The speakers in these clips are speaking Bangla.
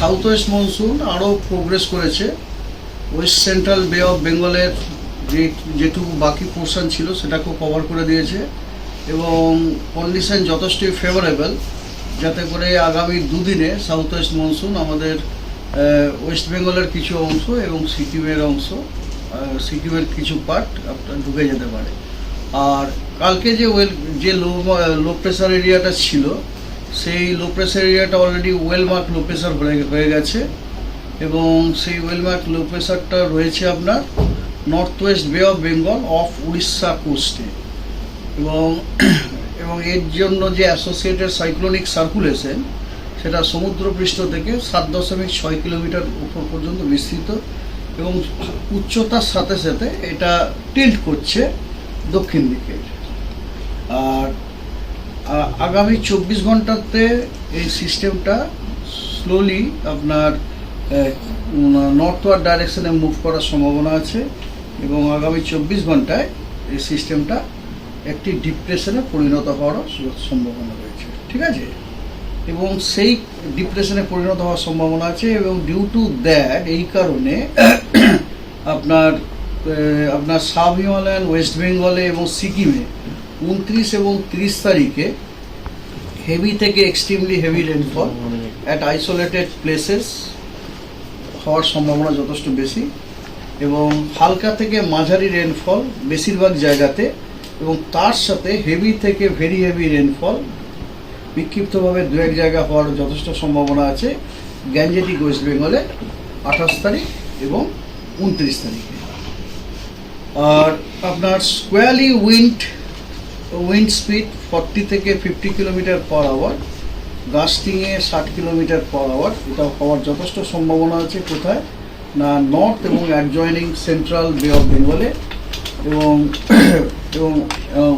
সাউথ ওয়েস্ট মনসুন আরও প্রোগ্রেস করেছে। ওয়েস্ট সেন্ট্রাল বে অফ বেঙ্গলের যে, যেটুকু বাকি পোর্শন ছিল সেটাকেও কভার করে দিয়েছে এবং কন্ডিশন যথেষ্টই ফেভারেবল যাতে করে আগামী দুদিনে সাউথ ওয়েস্ট মনসুন আমাদের ওয়েস্ট বেঙ্গলের কিছু অংশ এবং সিকিমের অংশ সিকিমের কিছু পার্ট আপনার ঢুকে যেতে পারে। আর কালকে যে ওয়েল, যে লো লো প্রেশার এরিয়াটা ছিল সেই লো প্রেশার এরিয়াটা already well mark low pressure হয়ে গেছে এবং সেই ওয়েল মার্ক লো প্রেশারটা রয়েছে আপনার north west bay of Bengal off Orissa কোস্টে এবং এবং এর জন্য যে অ্যাসোসিয়েটেড সাইক্লোনিক সার্কুলেশন সেটা সমুদ্রপৃষ্ঠ থেকে সাত দশমিক ছয় কিলোমিটার উপর পর্যন্ত বিস্তৃত এবং উচ্চতার সাথে সাথে এটা টিল্ট করছে দক্ষিণ দিকে। আর আগামী চব্বিশ ঘন্টাতে এই সিস্টেমটা স্লোলি আপনার নর্থ নর্থওয়ার্ড ডাইরেকশনে মুভ করার সম্ভাবনা আছে এবং আগামী চব্বিশ ঘন্টায় এই সিস্টেমটা একটি ডিপ্রেশনে পরিণত হওয়ারও সম্ভাবনা রয়েছে। ঠিক আছে? এবং সেই ডিপ্রেশনে পরিণত হওয়ার সম্ভাবনা আছে এবং ডিউ টু দ্যাট এই কারণে আপনার আপনার সাব হিমালয়ান ওয়েস্ট বেঙ্গলে এবং সিকিমে উনত্রিশ এবং তিরিশ তারিখে হেভি থেকে extremely heavy rainfall at isolated places হওয়ার সম্ভাবনা যথেষ্ট বেশি এবং হালকা থেকে মাঝারি রেনফল বেশিরভাগ জায়গাতে এবং তার সাথে হেভি থেকে ভেরি হেভি রেনফল বিক্ষিপ্তভাবে দু এক জায়গা হওয়ার যথেষ্ট সম্ভাবনা আছে গ্যাঞ্জেটিক ওয়েস্ট বেঙ্গলে আঠাশ তারিখ এবং উনত্রিশ তারিখে। আর আপনার squally wind wind speed forty থেকে ফিফটি কিলোমিটার পার আওয়ার গাস্টিংয়ে ষাট কিলোমিটার পার আওয়ার এটা হওয়ার যথেষ্ট সম্ভাবনা আছে কোথায়? না নর্থ এবং অ্যাডজয়নিং সেন্ট্রাল বে অফ বেঙ্গলে এবং এবং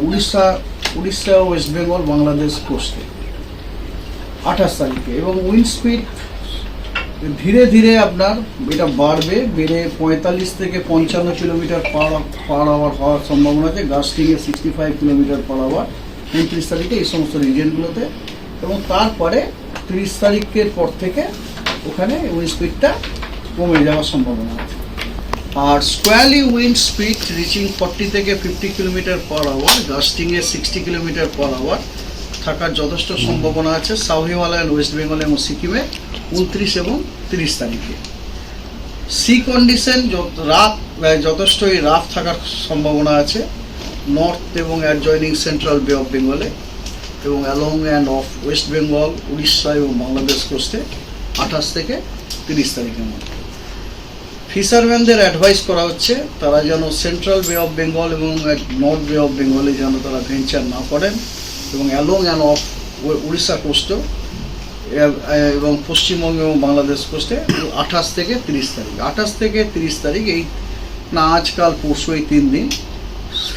উড়িষ্যা উড়িষ্যা ওয়েস্ট বেঙ্গল বাংলাদেশ কোস্টে আঠাশ তারিখে এবং উইন্ড স্পিড ধীরে ধীরে আপনার এটা বাড়বে, বেড়ে পঁয়তাল্লিশ থেকে পঞ্চান্ন কিলোমিটার পার পার আওয়ার হওয়ার সম্ভাবনা আছে। গাস্টিংয়ে sixty five kilometre per hour উনত্রিশ তারিখে এই সমস্ত রিজিয়নগুলোতে এবং তারপরে তিরিশ তারিখের পর থেকে ওখানে উইন্ড স্পিডটা কমে যাওয়ার সম্ভাবনা আছে। আর squally wind speed reaching forty থেকে ফিফটি কিলোমিটার পার আওয়ার গাস্টিংয়ে সিক্সটি কিলোমিটার পার আওয়ার থাকার যথেষ্ট সম্ভাবনা আছে সাউথ হিমালয়ান ওয়েস্ট বেঙ্গল এবং সিকিমে উনত্রিশ এবং তিরিশ তারিখে। সি কন্ডিশন রাফ যথেষ্টই রাফ থাকার সম্ভাবনা আছে। নর্থ এবং অ্যাডজয়নিং সেন্ট্রাল বে অফ বেঙ্গলে এবং along and off west Bengal Orissa এবং বাংলাদেশ কোস্টে আঠাশ থেকে তিরিশ তারিখের মধ্যে। ফিশারম্যানদের অ্যাডভাইস করা হচ্ছে, তারা যেন সেন্ট্রাল বে অফ বেঙ্গল এবং নর্থ বে অফ বেঙ্গলে যেন তারা ভেঞ্চার না করেন। এবং অ্যালং অ্যান্ড অফ উড়িষ্যা কোস্টও এবং পশ্চিমবঙ্গ এবং বাংলাদেশ কোস্টে আঠাশ থেকে তিরিশ তারিখ। আঠাশ থেকে তিরিশ তারিখ এই না, আজকাল, পরশু এই তিন দিন।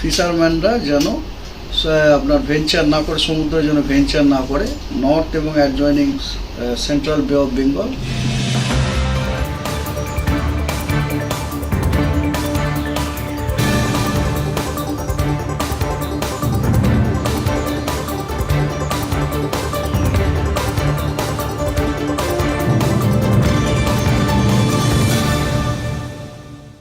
ফিশারম্যানরা যেন আপনার ভেঞ্চার না করে, সমুদ্রে যেন ভেঞ্চার না করে নর্থ এবং adjoining central bay of Bengal